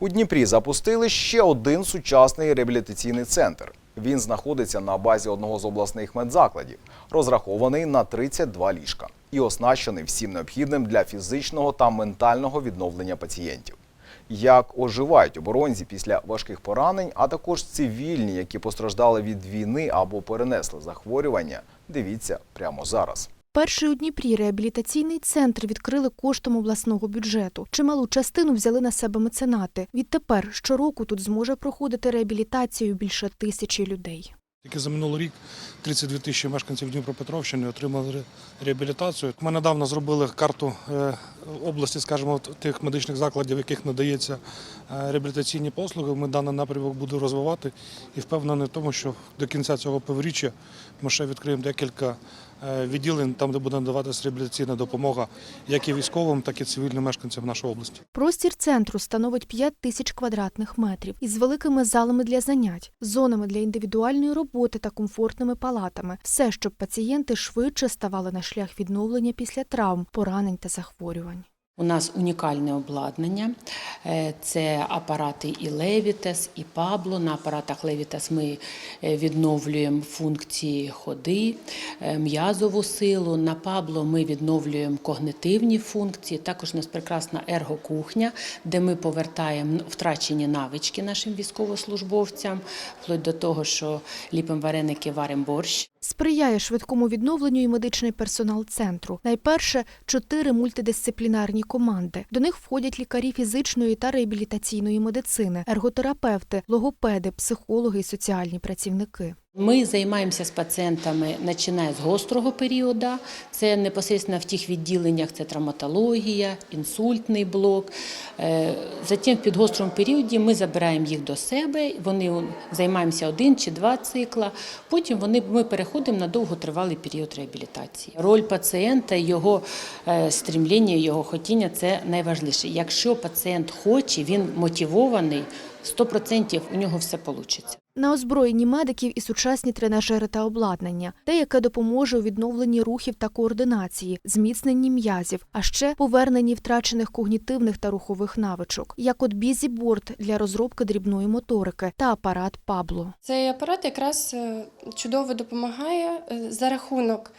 У Дніпрі запустили ще один сучасний реабілітаційний центр. Він знаходиться на базі одного з обласних медзакладів, розрахований на 32 ліжка і оснащений всім необхідним для фізичного та ментального відновлення пацієнтів. Як оживають оборонці після важких поранень, а також цивільні, які постраждали від війни або перенесли захворювання, дивіться прямо зараз. Перший у Дніпрі реабілітаційний центр відкрили коштом обласного бюджету. Чималу частину взяли на себе меценати. Відтепер щороку тут зможе проходити реабілітацію більше тисячі людей. Тільки за минулий рік 32 тисячі мешканців Дніпропетровщини отримали реабілітацію. Ми недавно зробили карту е, області, скажімо, тих медичних закладів, яких надається е, реабілітаційні послуги. Ми даний напрямок будемо розвивати і впевнений в тому, що до кінця цього півріччя ми ще відкриємо декілька відділень, там, де буде надаватися реабілітаційна допомога як і військовим, так і цивільним мешканцям нашої області. Простір центру становить 5 тисяч квадратних метрів із великими залами для занять, зонами для індивідуальної роботи та комфортними палатами. Все, щоб пацієнти швидше ставали на шлях відновлення після травм, поранень та захворювань. У нас унікальне обладнання. Е, Це апарати і Levitas, і Pablo. На апаратах Levitas ми е, відновлюємо функції ходи, е, м'язову силу. На Pablo ми відновлюємо когнитивні функції. Також у нас прекрасна ергокухня, де ми повертаємо втрачені навички нашим військовослужбовцям, вплоть до того, що ліпимо вареники, варимо борщ. Сприяє швидкому відновленню і медичний персонал центру. Найперше чотири мультидисциплінарні команди. До них входять лікарі фізичної та реабілітаційної медицини, ерготерапевти, логопеди, психологи і соціальні працівники. Ми займаємося з пацієнтами починає з гострого періоду. Це непосередньо в тих відділеннях це травматологія, інсультний блок. Е, Затім в підгострому періоді ми забираємо їх до себе. Вони займаємося один чи два цикла. Потім вони ми переходимо на довготривалий період реабілітації. Роль пацієнта, його е, стрімління, його хотіння це найважливіше. Якщо пацієнт хоче, він мотивований, 100% у нього все вийде. На озброєнні медиків і сучасні тренажери та обладнання, те, яке допоможе у відновленні рухів та координації, зміцненні м'язів, а ще поверненні втрачених когнітивних та рухових навичок, як от бізіборд для розробки дрібної моторики та апарат Пабло. Цей апарат якраз е, чудово допомагає е, за рахунок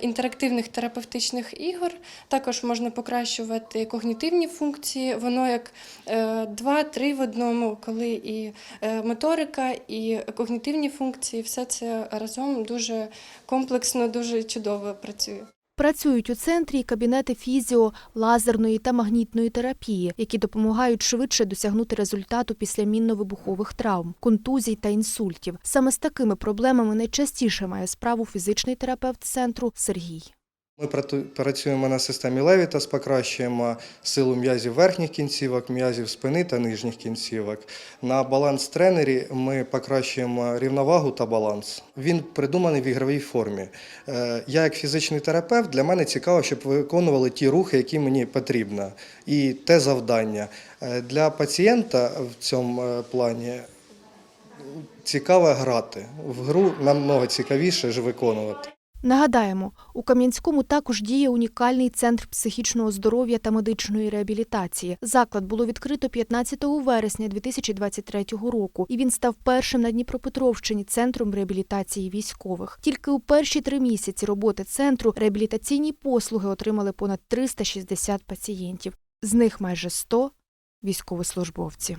інтерактивних терапевтичних ігор. Також можна покращувати когнітивні функції. Воно як е, два-три в одному, коли і е, моторика, і когнітивні функції, все це разом дуже комплексно, дуже чудово працює. Працюють у центрі кабінети фізіо, лазерної та магнітної терапії, які допомагають швидше досягнути результату після мінно-вибухових травм, контузій та інсультів. Саме з такими проблемами найчастіше має справу фізичний терапевт центру Сергій. Ми працюємо на системі Levitas, покращуємо силу м'язів верхніх кінцівок, м'язів спини та нижніх кінцівок. На баланс-тренері ми покращуємо рівновагу та баланс. Він придуманий в ігровій формі. Е, Я, як фізичний терапевт, для мене цікаво, щоб виконували ті рухи, які мені потрібно, і те завдання. Е, Для пацієнта в цьому е, плані цікаво грати. В гру намного цікавіше ж виконувати. Нагадаємо, у Кам'янському також діє унікальний центр психічного здоров'я та медичної реабілітації. Заклад було відкрито 15 вересня 2023 року, і він став першим на Дніпропетровщині центром реабілітації військових. Тільки у перші три місяці роботи центру реабілітаційні послуги отримали понад 360 пацієнтів. З них майже 100 – військовослужбовці.